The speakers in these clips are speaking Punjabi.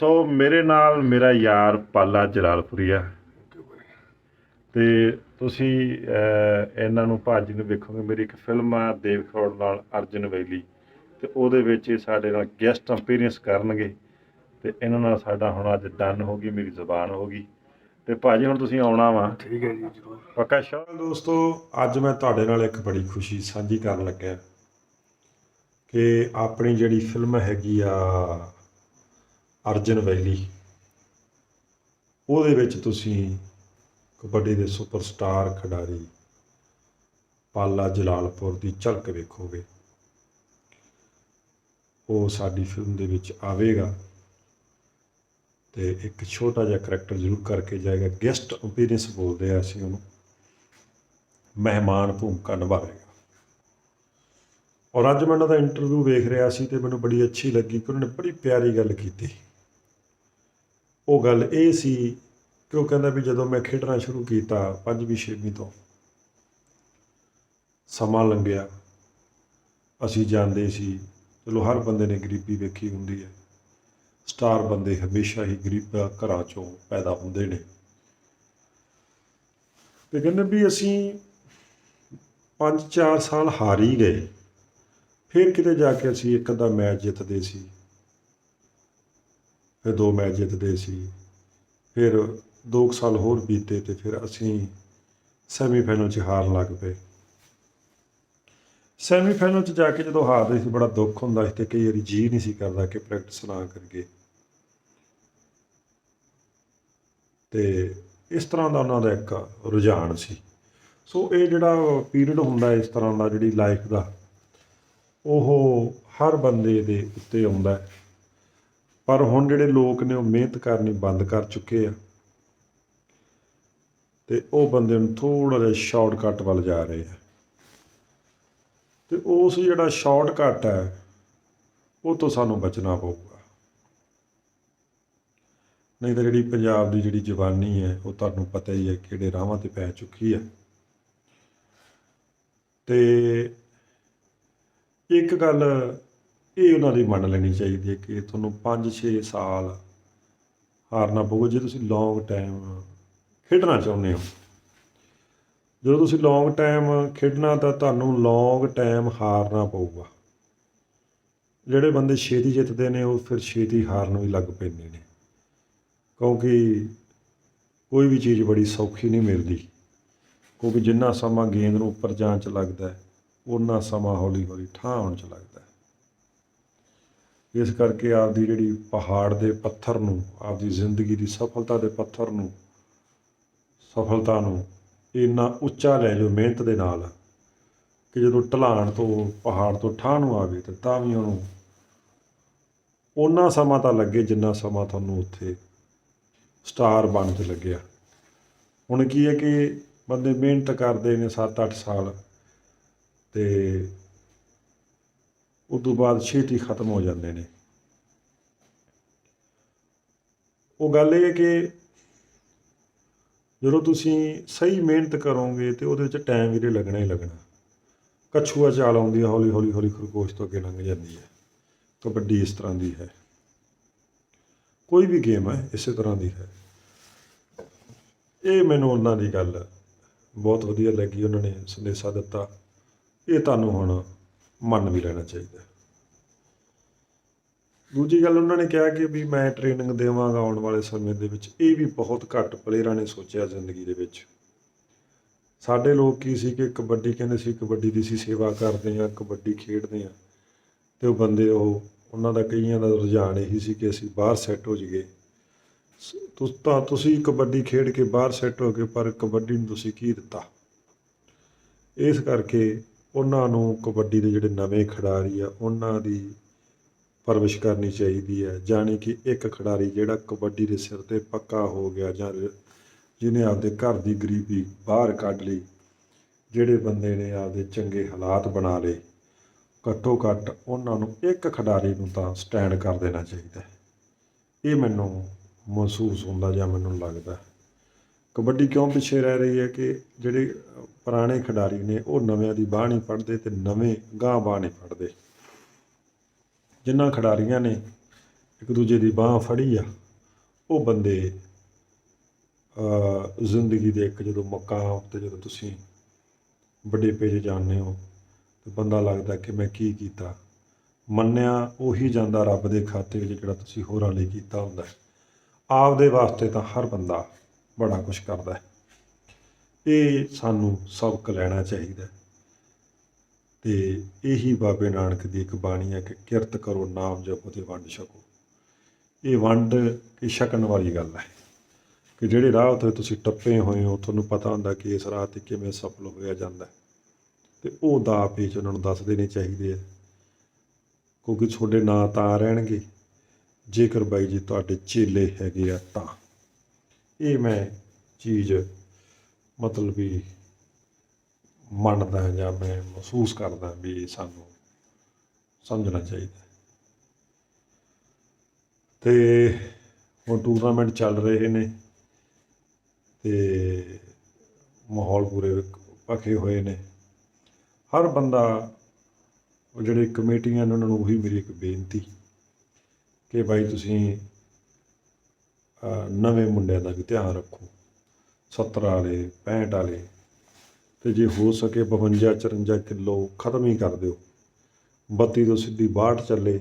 ਸੋ ਮੇਰੇ ਨਾਲ ਮੇਰਾ ਯਾਰ ਪਾਲਾ ਜਲਾਲਪੁਰੀਆ ਤੇ ਤੁਸੀਂ ਇਹਨਾਂ ਨੂੰ ਭਾਜੀ ਨੂੰ ਵੇਖੋਗੇ ਮੇਰੀ ਇੱਕ ਫਿਲਮ ਆ ਦੇਵ ਖਰੋੜ ਨਾਲ ਅਰਜਨ ਵੈਲੀ। ਤੇ ਉਹਦੇ ਵਿੱਚ ਇਹ ਸਾਡੇ ਨਾਲ ਗੈਸਟ ਅਪੀਅਰੈਂਸ ਕਰਨਗੇ। ਤੇ ਇਹਨਾਂ ਨਾਲ ਸਾਡਾ ਹੁਣ ਅੱਜ ਡਨ ਹੋ ਗਈ ਮੇਰੀ ਜ਼ੁਬਾਨ ਹੋ ਗਈ। ਤੇ ਭਾਜੀ ਹੁਣ ਤੁਸੀਂ ਆਉਣਾ ਵਾ। ਠੀਕ ਹੈ ਜੀ ਜ਼ਰੂਰ। ਪੱਕਾ ਸ਼ੌ ਦੋਸਤੋ ਅੱਜ ਮੈਂ ਤੁਹਾਡੇ ਨਾਲ ਇੱਕ ਬੜੀ ਖੁਸ਼ੀ ਸਾਂਝੀ ਕਰਨ ਲੱਗਿਆ ਕਿ ਆਪਣੀ ਜਿਹੜੀ ਫਿਲਮ ਹੈਗੀ ਆ ਅਰਜਨ ਵੈਲੀ। ਉਹਦੇ ਵਿੱਚ ਤੁਸੀਂ ਕਬੱਡੀ ਦੇ ਸੁਪਰਸਟਾਰ ਖਿਡਾਰੀ ਪਾਲਾ ਜਲਾਲਪੁਰ ਦੀ ਝਲਕ ਵੇਖੋਗੇ। ਉਹ ਸਾਡੀ ਫਿਲਮ ਦੇ ਵਿੱਚ ਆਵੇਗਾ ਤੇ ਇੱਕ ਛੋਟਾ ਜਿਹਾ ਕਰੈਕਟਰ ਜ਼ਰੂਰ ਕਰਕੇ ਜਾਏਗਾ। ਗੈਸਟ ਅਪੀਅਰੈਂਸ ਬੋਲਦੇ ਆ ਅਸੀਂ ਉਹਨੂੰ। ਮਹਿਮਾਨ ਭੂਮਿਕਾ ਨਿਭਾਵੇਗਾ। ਔਰ ਅੱਜ ਮੈਂ ਉਹਨਾਂ ਦਾ ਇੰਟਰਵਿਊ ਵੇਖ ਰਿਹਾ ਸੀ ਤੇ ਮੈਨੂੰ ਬੜੀ ਅੱਛੀ ਲੱਗੀ ਕਿ ਉਹਨਾਂ ਨੇ ਬੜੀ ਪਿਆਰੀ ਗੱਲ ਕੀਤੀ। ਉਹ ਗੱਲ ਇਹ ਸੀ ਕਿ ਉਹ ਕਹਿੰਦਾ ਵੀ ਜਦੋਂ ਮੈਂ ਖੇਡਣਾ ਸ਼ੁਰੂ ਕੀਤਾ ਪੰਜਵੀਂ, ਛੇਵੀਂ ਤੋਂ, ਸਮਾਂ ਲੰਘਿਆ। ਅਸੀਂ ਜਾਣਦੇ ਸੀ, ਚਲੋ ਹਰ ਬੰਦੇ ਨੇ ਗਰੀਬੀ ਵੇਖੀ ਹੁੰਦੀ ਹੈ। ਸਟਾਰ ਬੰਦੇ ਹਮੇਸ਼ਾ ਹੀ ਗਰੀਬ ਘਰਾਂ ਚੋਂ ਪੈਦਾ ਹੁੰਦੇ ਨੇ। ਤੇ ਕਹਿੰਦੇ ਵੀ ਅਸੀਂ 5-4 ਸਾਲ ਹਾਰ ਹੀ ਗਏ। ਫਿਰ ਕਿਤੇ ਜਾ ਕੇ ਅਸੀਂ ਇੱਕ ਅੱਧਾ ਮੈਚ ਜਿੱਤਦੇ ਸੀ। ਫਿਰ ਦੋ ਮੈਚ ਜਿੱਤਦੇ ਸੀ। ਫਿਰ 2 ਸਾਲ ਹੋਰ ਬੀਤੇ ਤੇ ਫਿਰ ਅਸੀਂ ਸੈਮੀਫਾਈਨਲ 'ਚ ਹਾਰਨ ਲੱਗ ਪਏ। ਸੈਮੀਫਾਈਨਲ 'ਚ ਜਾ ਕੇ ਜਦੋਂ ਹਾਰਦੇ ਸੀ ਬੜਾ ਦੁੱਖ ਹੁੰਦਾ ਸੀ ਤੇ ਕਈ ਵਾਰੀ ਜੀ ਨਹੀਂ ਸੀ ਕਰਦਾ ਕਿ ਪ੍ਰੈਕਟਿਸ ਨਾ ਕਰਕੇ ਤੇ ਇਸ ਤਰ੍ਹਾਂ ਦਾ ਉਹਨਾਂ ਦਾ ਇੱਕ ਰੁਝਾਨ ਸੀ। ਸੋ ਇਹ ਜਿਹੜਾ ਪੀਰੀਅਡ ਹੁੰਦਾ ਇਸ ਤਰ੍ਹਾਂ ਦਾ ਜਿਹੜੀ ਲਾਈਫ ਦਾ, ਉਹ ਹਰ ਬੰਦੇ ਦੇ ਉੱਤੇ ਆਉਂਦਾ। ਹੈ। ਪਰ ਹੁਣ ਜਿਹੜੇ ਲੋਕ ਨੇ ਉਹ ਮਿਹਨਤ ਕਰਨੀ ਬੰਦ ਕਰ ਚੁੱਕੇ ਆ। ਤੇ ਉਹ ਬੰਦੇ ਨੂੰ ਥੋੜਾ ਜਿਹਾ ਸ਼ਾਰਟਕਟ ਵੱਲ ਜਾ ਰਹੇ ਆ। ਤੇ ਉਸ ਜਿਹੜਾ ਸ਼ਾਰਟਕਟ ਹੈ, ਉਹ ਤੋਂ ਸਾਨੂੰ ਬਚਣਾ ਪਊਗਾ। ਨਹੀਂ ਤਾਂ ਜਿਹੜੀ ਪੰਜਾਬ ਦੀ ਜਿਹੜੀ ਜਵਾਨੀ ਹੈ, ਉਹ ਤੁਹਾਨੂੰ ਪਤਾ ਹੀ ਹੈ ਕਿਹੜੇ ਰਾਹਾਂ ਤੇ ਪੈ ਚੁੱਕੀ ਹੈ ਤੇ ਇੱਕ ਗੱਲ ਇਹ ਉਹਨਾਂ ਦੀ ਮੰਨ ਲੈਣੀ ਚਾਹੀਦੀ ਹੈ ਕਿ ਤੁਹਾਨੂੰ 5-6 ਸਾਲ ਹਾਰਨਾ ਪਊਗਾ। ਜੇ ਤੁਸੀਂ ਲੌਂਗ ਟਾਈਮ ਖੇਡਣਾ ਚਾਹੁੰਦੇ ਹੋ, ਜਦੋਂ ਤੁਸੀਂ ਲੌਂਗ ਟਾਈਮ ਖੇਡਣਾ ਤਾਂ ਤੁਹਾਨੂੰ ਲੌਂਗ ਟਾਈਮ ਹਾਰਨਾ ਪਊਗਾ। ਜਿਹੜੇ ਬੰਦੇ ਛੇਤੀ ਜਿੱਤਦੇ ਨੇ, ਉਹ ਫਿਰ ਛੇਤੀ ਹਾਰਨ ਵੀ ਲੱਗ ਪੈਂਦੇ ਨੇ। ਕਿਉਂਕਿ ਕੋਈ ਵੀ ਚੀਜ਼ ਬੜੀ ਸੌਖੀ ਨਹੀਂ ਮਿਲਦੀ। ਕਿਉਂਕਿ ਜਿੰਨਾ ਸਮਾਂ ਗੇਂਦ ਨੂੰ ਉੱਪਰ ਜਾਣ ਚ ਲੱਗਦਾ ਹੈ ਉਨਾ ਸਮਾਂ ਹੌਲੀ ਹੌਲੀ ਠਾਹ ਹੋਣ ਚ ਲੱਗਦਾ ਹੈ। ਇਸ ਕਰਕੇ ਆਪਦੀ ਜਿਹੜੀ ਪਹਾੜ ਦੇ ਪੱਥਰ ਨੂੰ, ਆਪਦੀ ਜ਼ਿੰਦਗੀ ਦੀ ਸਫਲਤਾ ਦੇ ਪੱਥਰ ਨੂੰ, ਸਫਲਤਾ ਨੂੰ ਇੰਨਾ ਉੱਚਾ ਲੈ ਜਾਓ ਮਿਹਨਤ ਦੇ ਨਾਲ ਕਿ ਜਦੋਂ ਢਲਾਣ ਤੋਂ ਪਹਾੜ ਤੋਂ ਠਾਹ ਨੂੰ ਆਵੇ ਤੇ ਤਾਂ ਵੀ ਉਹਨੂੰ ਓਨਾ ਸਮਾਂ ਤਾਂ ਲੱਗੇ ਜਿੰਨਾ ਸਮਾਂ ਤੁਹਾਨੂੰ ਉੱਥੇ ਸਟਾਰ ਬਣ ਕੇ ਲੱਗਿਆ। ਹੁਣ ਕੀ ਹੈ ਕਿ ਬੰਦੇ ਮਿਹਨਤ ਕਰਦੇ ਨੇ 7-8 ਸਾਲ ਤੇ ਉਸ ਤੋਂ ਬਾਅਦ ਛੇਤੀ ਖਤਮ ਹੋ ਜਾਂਦੇ ਨੇ। ਉਹ ਗੱਲ ਇਹ ਹੈ ਕਿ ਜਦੋਂ ਤੁਸੀਂ ਸਹੀ ਮਿਹਨਤ ਕਰੋਗੇ ਤੇ ਉਹਦੇ ਵਿੱਚ ਟਾਈਮ ਵੀਰੇ ਲੱਗਣਾ ਹੀ ਲੱਗਣਾ। ਕਛੂਆ ਚਾਲ ਆਉਂਦੀ ਹੈ, ਹੌਲੀ ਹੌਲੀ ਹੌਲੀ ਖਰਗੋਸ਼ ਤੋਂ ਅੱਗੇ ਲੰਘ ਜਾਂਦੀ ਹੈ। ਕਬੱਡੀ ਇਸ ਤਰ੍ਹਾਂ ਦੀ ਹੈ। ਕੋਈ ਵੀ ਗੇਮ ਹੈ, ਇਸੇ ਤਰ੍ਹਾਂ ਦੀ ਹੈ। ਇਹ ਮੈਨੂੰ ਉਹਨਾਂ ਦੀ ਗੱਲ ਬਹੁਤ ਵਧੀਆ ਲੱਗੀ, ਉਹਨਾਂ ਨੇ ਸੰਦੇਸ਼ਾ ਦਿੱਤਾ। ਇਹ ਤੁਹਾਨੂੰ ਹੁਣ ਮੰਨ ਵੀ ਲੈਣਾ ਚਾਹੀਦਾ ਦੂਜੀ ਗੱਲ ਉਹਨਾਂ ਨੇ ਕਿਹਾ ਕਿ ਵੀ ਮੈਂ ਟ੍ਰੇਨਿੰਗ ਦੇਵਾਂਗਾ ਆਉਣ ਵਾਲੇ ਸਮੇਂ ਦੇ ਵਿੱਚ। ਇਹ ਵੀ ਬਹੁਤ ਘੱਟ ਪਲੇਅਰਾਂ ਨੇ ਸੋਚਿਆ ਜ਼ਿੰਦਗੀ ਦੇ ਵਿੱਚ। ਸਾਡੇ ਲੋਕ ਕੀ ਸੀ ਕਿ ਕਬੱਡੀ ਕਹਿੰਦੇ ਸੀ, ਕਬੱਡੀ ਦੀ ਸੀ ਸੇਵਾ ਕਰਦੇ ਆ ਕਬੱਡੀ ਖੇਡਦੇ ਆ ਤੇ ਉਹ ਬੰਦੇ ਉਹ, ਉਹਨਾਂ ਦਾ ਕਈਆਂ ਦਾ ਰੁਝਾਨ ਇਹੀ ਸੀ ਕਿ ਅਸੀਂ ਬਾਹਰ ਸੈੱਟ ਹੋ ਜਾਈਏ। ਤੁਸ, ਤਾਂ ਤੁਸੀਂ ਕਬੱਡੀ ਖੇਡ ਕੇ ਬਾਹਰ ਸੈੱਟ ਹੋ ਗਏ, ਪਰ ਕਬੱਡੀ ਨੂੰ ਤੁਸੀਂ ਕੀ ਦਿੱਤਾ? ਇਸ ਕਰਕੇ ਉਹਨਾਂ ਨੂੰ ਕਬੱਡੀ ਦੇ ਜਿਹੜੇ ਨਵੇਂ ਖਿਡਾਰੀ ਆ, ਉਹਨਾਂ ਦੀ ਪਰਵਿਸ਼ ਕਰਨੀ ਚਾਹੀਦੀ ਹੈ ਜਾਣੀ ਕਿ ਇੱਕ ਖਿਡਾਰੀ ਜਿਹੜਾ ਕਬੱਡੀ ਦੇ ਸਿਰ ਤੇ ਪੱਕਾ ਹੋ ਗਿਆ ਜਾਂ ਜਿਹਨੇ ਆਪਦੇ ਘਰ ਦੀ ਗਰੀਬੀ ਬਾਹਰ ਕੱਢ ਲਈ, ਜਿਹੜੇ ਬੰਦੇ ਨੇ ਆਪਦੇ ਚੰਗੇ ਹਾਲਾਤ ਬਣਾ ਲਏ, ਘੱਟੋ ਘੱਟ ਉਹਨਾਂ ਨੂੰ ਇੱਕ ਖਿਡਾਰੀ ਨੂੰ ਤਾਂ ਸਟੈਂਡ ਕਰ ਦੇਣਾ ਚਾਹੀਦਾ ਇਹ ਮੈਨੂੰ ਮਹਿਸੂਸ ਹੁੰਦਾ ਜਾਂ ਮੈਨੂੰ ਲੱਗਦਾ ਕਬੱਡੀ ਕਿਉਂ ਪਿੱਛੇ ਰਹਿ ਰਹੀ ਹੈ ਕਿ ਜਿਹੜੇ ਪੁਰਾਣੇ ਖਿਡਾਰੀ ਨੇ ਉਹ ਨਵਿਆਂ ਦੀ ਬਾਹ ਨਹੀਂ ਫੜਦੇ ਤੇ ਨਵੇਂ ਗਾਂਹ ਬਾਹ ਨਹੀਂ ਫੜਦੇ? ਜਿਨ੍ਹਾਂ ਖਿਡਾਰੀਆਂ ਨੇ ਇੱਕ ਦੂਜੇ ਦੀ ਬਾਹ ਫੜੀ ਆ, ਉਹ ਬੰਦੇ ਜ਼ਿੰਦਗੀ ਦੇ ਇੱਕ ਜਦੋਂ ਮਕਾਮ ਤੇ ਜਦੋਂ ਤੁਸੀਂ ਵੱਡੇ ਪੇਜ ਜਾਂਦੇ ਹੋ, ਤੇ ਬੰਦਾ ਲੱਗਦਾ ਕਿ ਮੈਂ ਕੀ ਕੀਤਾ? ਮੰਨਿਆ ਉਹੀ ਜਾਂਦਾ ਰੱਬ ਦੇ ਖਾਤੇ ਵਿੱਚ ਜਿਹੜਾ ਤੁਸੀਂ ਹੋਰਾਂ ਲਈ ਕੀਤਾ ਹੁੰਦਾ। ਹੈ ਆਪਦੇ ਵਾਸਤੇ ਤਾਂ ਹਰ ਬੰਦਾ ਬੜਾ ਕੁਝ ਕਰਦਾ ਹੈ। ਇਹ ਸਾਨੂੰ ਸਬਕ ਲੈਣਾ ਚਾਹੀਦਾ ਹੈ। ਤੇ ਇਹੀ ਬਾਬੇ ਨਾਨਕ ਦੀ ਇੱਕ ਬਾਣੀ ਹੈ ਕਿ ਕਿਰਤ ਕਰੋ, ਨਾਮ ਜਪੋ ਤੇ ਵੰਡ ਛਕੋ। ਇਹ ਵੰਡ ਕਿ ਛਕਣ ਵਾਲੀ ਗੱਲ ਹੈ ਕਿ ਜਿਹੜੇ ਰਾਹ ਉੱਤੇ ਤੁਸੀਂ ਟੱਪੇ ਹੋਏ ਹੋ, ਤੁਹਾਨੂੰ ਪਤਾ ਹੁੰਦਾ ਕਿ ਇਸ ਰਾਹ ਤੇ ਕਿਵੇਂ ਸਫਲ ਹੋਇਆ ਜਾਂਦਾ ਹੈ। ਤੇ ਉਹ ਦਾ ਪੇਚ ਉਹਨਾਂ ਨੂੰ ਦੱਸ ਦੇਣੇ ਚਾਹੀਦੇ ਆ ਕਿਉਂਕਿ ਤੁਹਾਡੇ ਨਾਂ ਤਾਂ ਰਹਿਣਗੇ। ਜੇਕਰ ਬਾਈ ਜੀ ਤੁਹਾਡੇ ਚੇਲੇ ਹੈਗੇ ਆ ਤਾਂ। ਇਹ ਮੈਂ ਚੀਜ਼ ਮਤਲਬ ਵੀ ਮੰਨਦਾ ਜਾਂ ਮੈਂ ਮਹਿਸੂਸ ਕਰਦਾ ਵੀ ਇਹ ਸਾਨੂੰ ਸਮਝਣਾ ਚਾਹੀਦਾ। ਤੇ ਹੁਣ ਟੂਰਨਾਮੈਂਟ ਚੱਲ ਰਹੇ ਨੇ ਤੇ ਮਾਹੌਲ ਪੂਰੇ ਪੱਕੇ ਹੋਏ ਨੇ। ਹਰ ਬੰਦਾ, ਉਹ ਜਿਹੜੇ ਕਮੇਟੀਆਂ ਨੇ ਉਹਨਾਂ ਨੂੰ ਉਹੀ ਮੇਰੀ ਇੱਕ ਬੇਨਤੀ ਕਿ ਭਾਈ ਤੁਸੀਂ ਨਵੇਂ ਮੁੰਡਿਆਂ ਦਾ ਵੀ ਧਿਆਨ ਰੱਖੋ। 70 ਵਾਲੇ 65 ਵਾਲੇ, ਤੇ ਜੇ ਹੋ ਸਕੇ 52 54 ਕਿਲੋ ਖਤਮ ਹੀ ਕਰ ਦਿਓ। 32 ਤੋਂ ਸਿੱਧੀ 62 ਚੱਲੇ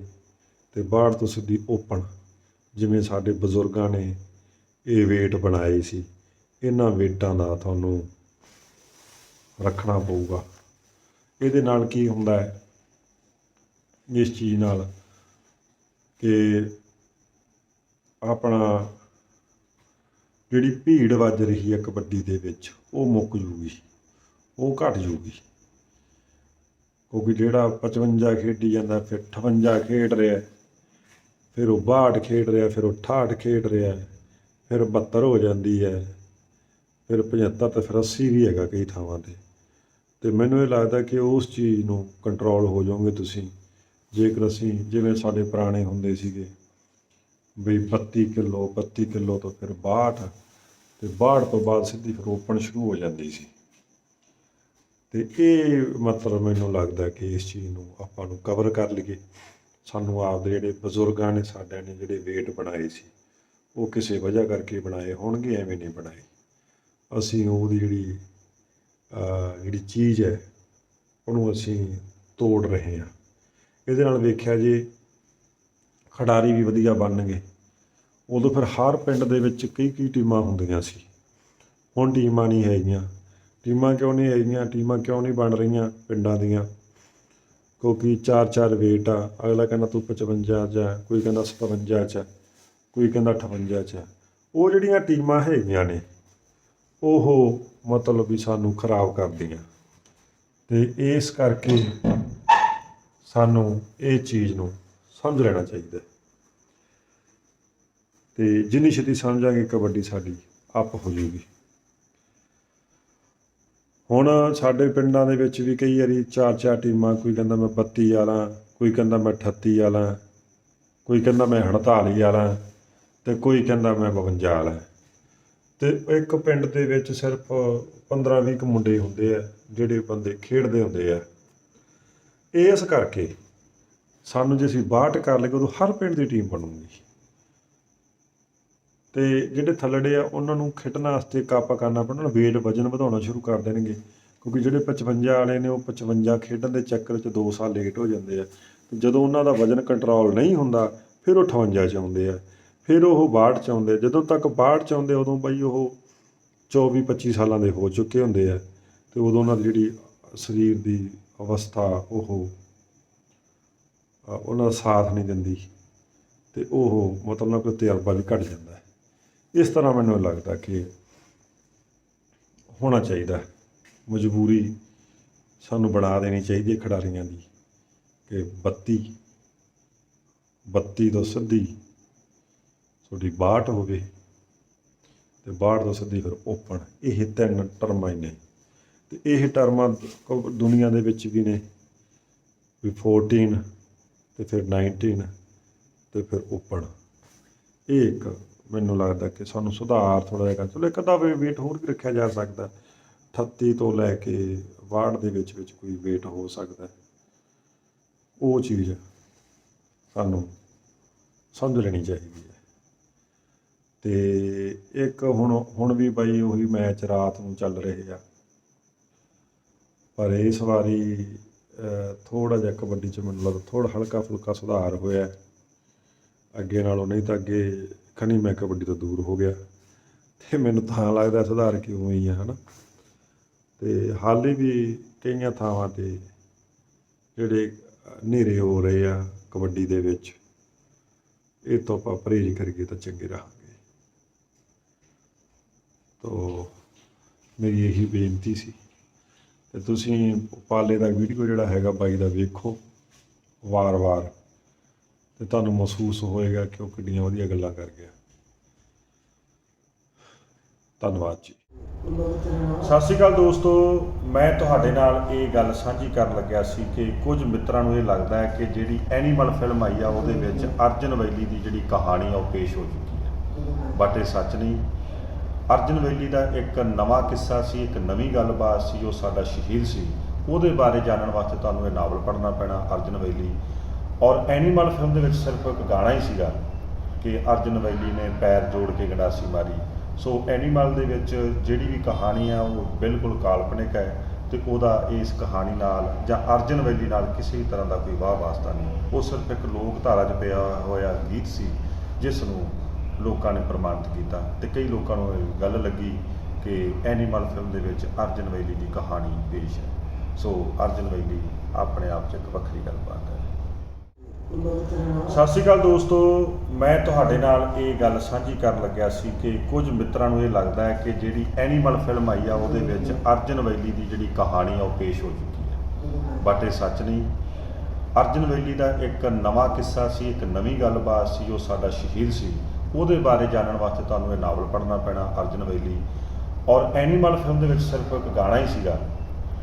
ਤੇ 62 ਤੋਂ ਸਿੱਧੀ ਓਪਨ। ਜਿਵੇਂ ਸਾਡੇ ਬਜ਼ੁਰਗਾਂ ਨੇ ਇਹ weight ਬਣਾਏ ਸੀ, ਇਹਨਾਂ ਵੇਟਾਂ ਦਾ ਤੁਹਾਨੂੰ ਰੱਖਣਾ ਪਊਗਾ। ਇਹਦੇ ਨਾਲ ਕੀ ਹੁੰਦਾ ਹੈ? ਇਸ ਚੀਜ਼ ਨਾਲ ਕਿ ਆਪਣਾ ਜਿਹੜੀ ਭੀੜ ਵੱਜ ਰਹੀ ਹੈ ਕਬੱਡੀ ਦੇ ਵਿੱਚ, ਉਹ ਮੁੱਕ ਜੂਗੀ, ਉਹ ਘਟ ਜੂਗੀ। ਕਿਉਂਕਿ ਜਿਹੜਾ 55 ਖੇਡੀ ਜਾਂਦਾ, ਫਿਰ 58 ਖੇਡ ਰਿਹਾ, ਫਿਰ ਉਹ 62 ਖੇਡ ਰਿਹਾ, ਫਿਰ ਉਹ 68 ਖੇਡ ਰਿਹਾ, ਫਿਰ 72 ਹੋ ਜਾਂਦੀ ਹੈ, ਫਿਰ 75 ਤੇ ਫਿਰ 80 ਵੀ ਹੈਗਾ ਕਈ ਥਾਵਾਂ ਤੇ। ਤੇ ਮੈਨੂੰ ਇਹ ਲੱਗਦਾ ਕਿ ਉਸ ਚੀਜ਼ ਨੂੰ ਕੰਟਰੋਲ ਹੋ ਜਾਓਗੇ ਤੁਸੀਂ। ਜੇਕਰ ਅਸੀਂ, ਜਿਵੇਂ ਸਾਡੇ ਪੁਰਾਣੇ ਹੁੰਦੇ ਸੀਗੇ ਵੀ 32 ਕਿਲੋ 32 ਕਿਲੋ ਤੋਂ ਫਿਰ 62 ਤੇ 62 ਤੋਂ ਬਾਅਦ ਸਿੱਧੀ ਫਿਰ ਓਪਨ ਸ਼ੁਰੂ ਹੋ ਜਾਂਦੀ ਸੀ। ਤੇ ਇਹ ਮਤਲਬ ਮੈਨੂੰ ਲੱਗਦਾ ਕਿ ਇਸ ਚੀਜ਼ ਨੂੰ ਆਪਾਂ ਨੂੰ ਕਵਰ ਕਰ ਲਈਏ। ਸਾਨੂੰ ਆਪਦੇ ਜਿਹੜੇ ਬਜ਼ੁਰਗਾਂ ਨੇ ਸਾਡਿਆਂ ਨੇ ਜਿਹੜੇ weight ਬਣਾਏ ਸੀ, ਉਹ ਕਿਸੇ ਵਜ੍ਹਾ ਕਰਕੇ ਬਣਾਏ ਹੋਣਗੇ, ਐਵੇਂ ਨਹੀਂ ਬਣਾਏ। ਅਸੀਂ ਉਹਦੀ ਜਿਹੜੀ ਜਿਹੜੀ ਚੀਜ਼ ਹੈ, ਉਹਨੂੰ ਅਸੀਂ ਤੋੜ ਰਹੇ ਹਾਂ। ਇਹਦੇ ਨਾਲ ਵੇਖਿਆ ਜੇ ਖਿਡਾਰੀ ਵੀ ਵਧੀਆ ਬਣਨਗੇ। ਉਦੋਂ ਫਿਰ ਹਰ ਪਿੰਡ ਦੇ ਵਿੱਚ ਕਈ ਕਈ ਟੀਮਾਂ ਹੁੰਦੀਆਂ ਸੀ। ਹੁਣ ਟੀਮਾਂ ਨਹੀਂ ਹੈਗੀਆਂ। ਟੀਮਾਂ ਕਿਉਂ ਨਹੀਂ ਹੈਗੀਆਂ? ਟੀਮਾਂ ਕਿਉਂ ਨਹੀਂ ਬਣ ਰਹੀਆਂ ਪਿੰਡਾਂ ਦੀਆਂ? ਕਿਉਂਕਿ ਚਾਰ ਚਾਰ ਵੇਟ ਆ। ਅਗਲਾ ਕਹਿੰਦਾ ਤੂੰ 55 ਚ ਕੋਈ ਕਹਿੰਦਾ 57 ਚ ਕੋਈ ਕਹਿੰਦਾ 58 ਚ ਉਹ ਜਿਹੜੀਆਂ ਟੀਮਾਂ ਹੈਗੀਆਂ ਨੇ, ਉਹ ਮਤਲਬ ਵੀ ਸਾਨੂੰ ਖਰਾਬ ਕਰਦੀਆਂ। ਤੇ ਇਸ ਕਰਕੇ ਸਾਨੂੰ ਇਹ ਚੀਜ਼ ਨੂੰ ਸਮਝ ਲੈਣਾ ਚਾਹੀਦਾ। ਤੇ ਜਿੰਨੀ ਛੇਤੀ ਸਮਝਾਂਗੇ ਕਬੱਡੀ ਸਾਡੀ ਅਪ ਹੋ ਜੂਗੀ ਹੁਣ ਸਾਡੇ ਪਿੰਡਾਂ ਦੇ ਵਿੱਚ ਵੀ ਕਈ ਵਾਰੀ ਚਾਰ ਚਾਰ ਟੀਮਾਂ, ਕੋਈ ਕਹਿੰਦਾ ਮੈਂ 32 ਵਾਲਾ, ਕੋਈ ਕਹਿੰਦਾ ਮੈਂ 38 ਵਾਲਾ, ਕੋਈ ਕਹਿੰਦਾ ਮੈਂ 48 ਵਾਲਾ ਤੇ ਕੋਈ ਕਹਿੰਦਾ ਮੈਂ 52 ਵਾਲਾ। ਤੇ ਇੱਕ ਪਿੰਡ ਦੇ ਵਿੱਚ ਸਿਰਫ 15 20 ਮੁੰਡੇ ਹੁੰਦੇ ਆ, ਜਿਹੜੇ ਬੰਦੇ ਖੇਡਦੇ ਹੁੰਦੇ ਆ। ਇਸ ਕਰਕੇ ਸਾਨੂੰ ਜੇ ਅਸੀਂ 62 ਕਰ ਲਈਏ, ਉਦੋਂ ਹਰ ਪਿੰਡ ਦੀ ਟੀਮ ਬਣੂਗੀ। ਤੇ ਜਿਹੜੇ ਥੱਲੜੇ ਆ, ਉਹਨਾਂ ਨੂੰ ਖਿੱਟਣ ਵਾਸਤੇ ਕਾਪਾ ਕਰਨਾ ਪੈਣਾ ਉਹਨਾਂ ਨੂੰ weight ਵਜਨ ਵਧਾਉਣਾ ਸ਼ੁਰੂ ਕਰ ਦੇਣਗੇ। ਕਿਉਂਕਿ ਜਿਹੜੇ 55 ਵਾਲੇ ਨੇ, ਉਹ 55 ਖੇਡਣ ਦੇ ਚੱਕਰ 'ਚ 2 ਸਾਲ ਲੇਟ ਹੋ ਜਾਂਦੇ ਆ। ਤੇ ਜਦੋਂ ਉਹਨਾਂ ਦਾ ਵਜਨ ਕੰਟਰੋਲ ਨਹੀਂ ਹੁੰਦਾ, ਫਿਰ ਉਹ 58 'ਚ ਆਉਂਦੇ ਆ। ਫਿਰ ਉਹ 62 'ਚ ਆਉਂਦੇ ਜਦੋਂ ਤੱਕ 62 'ਚ ਆਉਂਦੇ ਉਦੋਂ ਬਈ ਉਹ 24 25 ਸਾਲਾਂ ਦੇ ਹੋ ਚੁੱਕੇ ਹੁੰਦੇ ਆ। ਤੇ ਉਦੋਂ ਉਹਨਾਂ ਦੀ ਜਿਹੜੀ ਸਰੀਰ ਦੀ ਅਵਸਥਾ, ਉਹ ਉਹਨਾਂ ਦਾ ਸਾਥ ਨਹੀਂ ਦਿੰਦੀ। ਤੇ ਉਹ ਮਤਲਬ ਕਿ ਤਜਰਬਾ ਵੀ ਘਟ ਜਾਂਦਾ। ਇਸ ਤਰ੍ਹਾਂ ਮੈਨੂੰ ਲੱਗਦਾ ਕਿ ਹੋਣਾ ਚਾਹੀਦਾ ਮਜਬੂਰੀ ਸਾਨੂੰ ਬਣਾ ਦੇਣੀ ਚਾਹੀਦੀ ਹੈ ਖਿਡਾਰੀਆਂ ਦੀ ਕਿ 32 32 ਤੋਂ ਸਿੱਧੀ ਤੁਹਾਡੀ 62 ਹੋਵੇ ਤੇ 62 ਤੋਂ ਸਿੱਧੀ ਫਿਰ ਓਪਨ। ਇਹ ਤਿੰਨ ਟਰਮਾਂ ਨੇ ਤੇ ਇਹ ਟਰਮਾਂ ਦੁਨੀਆ ਦੇ ਵਿੱਚ ਵੀ ਨੇ। ਵੀ 14 ਤੇ ਫਿਰ 19 ਤੇ ਫਿਰ ਓਪਨ। ਇਹ ਇੱਕ ਮੈਨੂੰ ਲੱਗਦਾ ਕਿ ਸਾਨੂੰ ਸੁਧਾਰ ਥੋੜਾ ਜਿਹਾ ਕਰ ਚਲੋ ਇੱਕ ਅੱਧਾ ਵੇਟ ਹੋਰ ਵੀ ਰੱਖਿਆ ਜਾ ਸਕਦਾ 38 ਤੋਂ ਲੈ ਕੇ 62 ਦੇ ਵਿੱਚ ਵਿੱਚ ਕੋਈ ਵੇਟ ਹੋ ਸਕਦਾ ਉਹ ਚੀਜ਼ ਸਾਨੂੰ ਸਮਝ ਲੈਣੀ ਚਾਹੀਦੀ ਹੈ। ਤੇ ਇੱਕ ਹੁਣ ਹੁਣ ਵੀ ਬਾਈ ਉਹੀ ਮੈਚ ਰਾਤ ਨੂੰ ਚੱਲ ਰਹੇ ਆ। ਪਰ ਇਸ ਵਾਰੀ ਥੋੜਾ ਜਿਹਾ ਕਬੱਡੀ ਚ ਮੈਨੂੰ ਲੱਗਦਾ ਥੋੜਾ ਹਲਕਾ ਫੁਲਕਾ ਸੁਧਾਰ ਹੋਇਆ ਅੱਗੇ ਨਾਲੋਂ ਨਹੀਂ ਤਾਂ ਅੱਗੇ ਖਣੀ ਮੈਂ ਕਬੱਡੀ ਤੋਂ ਦੂਰ ਹੋ ਗਿਆ। ਤੇ ਮੈਨੂੰ ਤਾਂ ਲੱਗਦਾ ਸੁਧਾਰ ਕਿਉਂ ਹੀ ਆ, ਹਨਾ? ਤੇ ਹਾਲੇ ਵੀ ਕਈਆਂ ਥਾਵਾਂ ਤੇ ਜਿਹੜੇ ਹਨੇਰੇ ਹੋ ਰਹੇ ਆ ਕਬੱਡੀ ਦੇ ਵਿੱਚ, ਇਹ ਤੋਂ ਆਪਾਂ ਪਰਹੇਜ਼ ਕਰੀਏ ਤਾਂ ਚੰਗੇ ਰਹਾਂਗੇ। ਤੋ ਮੇਰੀ ਇਹੀ ਬੇਨਤੀ ਸੀ। ਤੇ ਤੁਸੀਂ ਪਾਲੇ ਦਾ ਵੀਡੀਓ ਜਿਹੜਾ ਹੈਗਾ ਬਾਈ ਦਾ ਵੇਖੋ, ਵਾਰ-ਵਾਰ। ਤੇ ਤੁਹਾਨੂੰ ਮਹਿਸੂਸ ਹੋਏਗਾ ਕਿ ਉਹ ਕਿੰਨੀਆਂ ਵਧੀਆ ਗੱਲਾਂ ਕਰ ਗਿਆ। ਧੰਨਵਾਦ ਜੀ। ਸਤਿ ਸ਼੍ਰੀ ਅਕਾਲ ਦੋਸਤੋ, ਮੈਂ ਤੁਹਾਡੇ ਨਾਲ ਇਹ ਗੱਲ ਸਾਂਝੀ ਕਰਨ ਲੱਗਿਆ ਸੀ ਕਿ ਕੁਝ ਮਿੱਤਰਾਂ ਨੂੰ ਇਹ ਲੱਗਦਾ ਹੈ ਕਿ ਜਿਹੜੀ ਐਨੀਮਲ ਫਿਲਮ ਆਈ ਆ, ਉਹਦੇ ਵਿੱਚ ਅਰਜਨ ਵੈਲੀ ਦੀ ਜਿਹੜੀ ਕਹਾਣੀ ਆ, ਉਹ ਪੇਸ਼ ਹੋ ਚੁੱਕੀ ਹੈ। ਬਟ ਇਹ ਸੱਚ ਨਹੀਂ। ਅਰਜਨ ਵੈਲੀ ਦਾ ਇੱਕ ਨਵਾਂ ਕਿੱਸਾ ਸੀ, ਇੱਕ ਨਵੀਂ ਗੱਲਬਾਤ ਸੀ ਜੋ ਸਾਡਾ ਸ਼ਹੀਦ ਸੀ। ਉਹਦੇ ਬਾਰੇ ਜਾਣਨ ਵਾਸਤੇ ਤੁਹਾਨੂੰ ਇਹ ਨਾਵਲ ਪੜ੍ਹਨਾ ਪੈਣਾ। ਅਰਜਨ ਵੈਲੀ ਔਰ ਐਨੀਮਲ ਫਿਲਮ ਦੇ ਵਿੱਚ ਸਿਰਫ ਇੱਕ ਗਾਣਾ ਹੀ ਸੀਗਾ ਕਿ ਅਰਜਨ ਵੈਲੀ ਨੇ ਪੈਰ ਜੋੜ ਕੇ ਗੰਡਾਸੀ ਮਾਰੀ। ਸੋ ਐਨੀਮਲ ਦੇ ਵਿੱਚ ਜਿਹੜੀ ਵੀ ਕਹਾਣੀ ਆ, ਉਹ ਬਿਲਕੁਲ ਕਾਲਪਨਿਕ ਹੈ ਤੇ ਉਹਦਾ ਇਸ ਕਹਾਣੀ ਨਾਲ ਜਾਂ ਅਰਜਨ ਵੈਲੀ ਨਾਲ ਕਿਸੇ ਵੀ ਤਰ੍ਹਾਂ ਦਾ ਕੋਈ ਵਾਹ ਵਾਸਤਾ ਨਹੀਂ। ਉਹ ਸਿਰਫ ਇੱਕ ਲੋਕ ਧਾਰਾ 'ਚ ਪਿਆ ਹੋਇਆ ਗੀਤ ਸੀ, ਜਿਸ ਨੂੰ ਲੋਕਾਂ ਨੇ ਪ੍ਰਮਾਣਿਤ ਕੀਤਾ ਤੇ ਕਈ ਲੋਕਾਂ ਨੂੰ ਇਹ ਗੱਲ ਲੱਗੀ ਕਿ ਐਨੀਮਲ ਫਿਲਮ ਦੇ ਵਿੱਚ ਅਰਜਨ ਵੈਲੀ ਦੀ ਕਹਾਣੀ ਪੇਸ਼ ਹੈ। ਸੋ ਅਰਜਨ ਵੈਲੀ ਆਪਣੇ ਆਪ 'ਚ ਇੱਕ ਵੱਖਰੀ ਗੱਲਬਾਤ ਹੈ। ਸਤਿ ਸ਼੍ਰੀ ਅਕਾਲ ਦੋਸਤੋ, ਮੈਂ ਤੁਹਾਡੇ ਨਾਲ ਇਹ ਗੱਲ ਸਾਂਝੀ ਕਰਨ ਲੱਗਿਆ ਸੀ ਕਿ ਕੁਝ ਮਿੱਤਰਾਂ ਨੂੰ ਇਹ ਲੱਗਦਾ ਹੈ ਕਿ ਜਿਹੜੀ ਐਨੀਮਲ ਫਿਲਮ ਆਈ ਆ, ਉਹਦੇ ਵਿੱਚ ਅਰਜਨ ਵੈਲੀ ਦੀ ਜਿਹੜੀ ਕਹਾਣੀ ਆ, ਉਹ ਪੇਸ਼ ਹੋ ਚੁੱਕੀ ਹੈ ਬਟ ਇਹ ਸੱਚ ਨਹੀਂ। ਅਰਜਨ ਵੈਲੀ ਦਾ ਇੱਕ ਨਵਾਂ ਕਿੱਸਾ ਸੀ, ਇੱਕ ਨਵੀਂ ਗੱਲਬਾਤ ਸੀ, ਉਹ ਸਾਡਾ ਸ਼ਹੀਦ ਸੀ। ਉਹਦੇ ਬਾਰੇ ਜਾਣਨ ਵਾਸਤੇ ਤੁਹਾਨੂੰ ਇਹ ਨਾਵਲ ਪੜ੍ਹਨਾ ਪੈਣਾ, ਅਰਜਨ ਵੈਲੀ। ਔਰ ਐਨੀਮਲ ਫਿਲਮ ਦੇ ਵਿੱਚ ਸਿਰਫ ਇੱਕ ਗਾਣਾ ਹੀ ਸੀਗਾ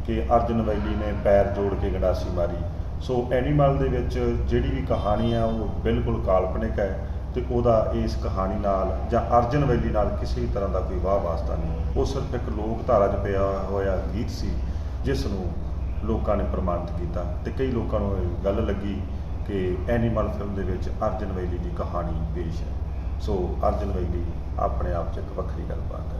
ਕਿ ਅਰਜਨ ਵੈਲੀ ਨੇ ਪੈਰ ਜੋੜ ਕੇ ਗੰਡਾਸੀ ਮਾਰੀ। ਸੋ ਐਨੀਮਲ ਦੇ ਵਿੱਚ ਜਿਹੜੀ ਵੀ ਕਹਾਣੀ ਆ, ਉਹ ਬਿਲਕੁਲ ਕਾਲਪਨਿਕ ਹੈ ਤੇ ਉਹਦਾ ਇਸ ਕਹਾਣੀ ਨਾਲ ਜਾਂ ਅਰਜਨ ਵੈਲੀ ਨਾਲ ਕਿਸੇ ਵੀ ਤਰ੍ਹਾਂ ਦਾ ਕੋਈ ਵਾਹ ਵਾਸਤਾ ਨਹੀਂ। ਉਹ ਸਿਰਫ ਇੱਕ ਲੋਕ ਧਾਰਾ 'ਚ ਪਿਆ ਹੋਇਆ ਗੀਤ ਸੀ, ਜਿਸ ਨੂੰ ਲੋਕਾਂ ਨੇ ਪ੍ਰਮਾਣਿਤ ਕੀਤਾ ਤੇ ਕਈ ਲੋਕਾਂ ਨੂੰ ਇਹ ਗੱਲ ਲੱਗੀ ਕਿ ਐਨੀਮਲ ਫਿਲਮ ਦੇ ਵਿੱਚ ਅਰਜਨ ਵੈਲੀ ਦੀ ਕਹਾਣੀ ਪੇਸ਼ ਹੈ। ਸੋ ਅਰਜਨ ਵੈਲੀ ਆਪਣੇ ਆਪ 'ਚ ਇੱਕ ਵੱਖਰੀ ਗੱਲਬਾਤ ਹੈ।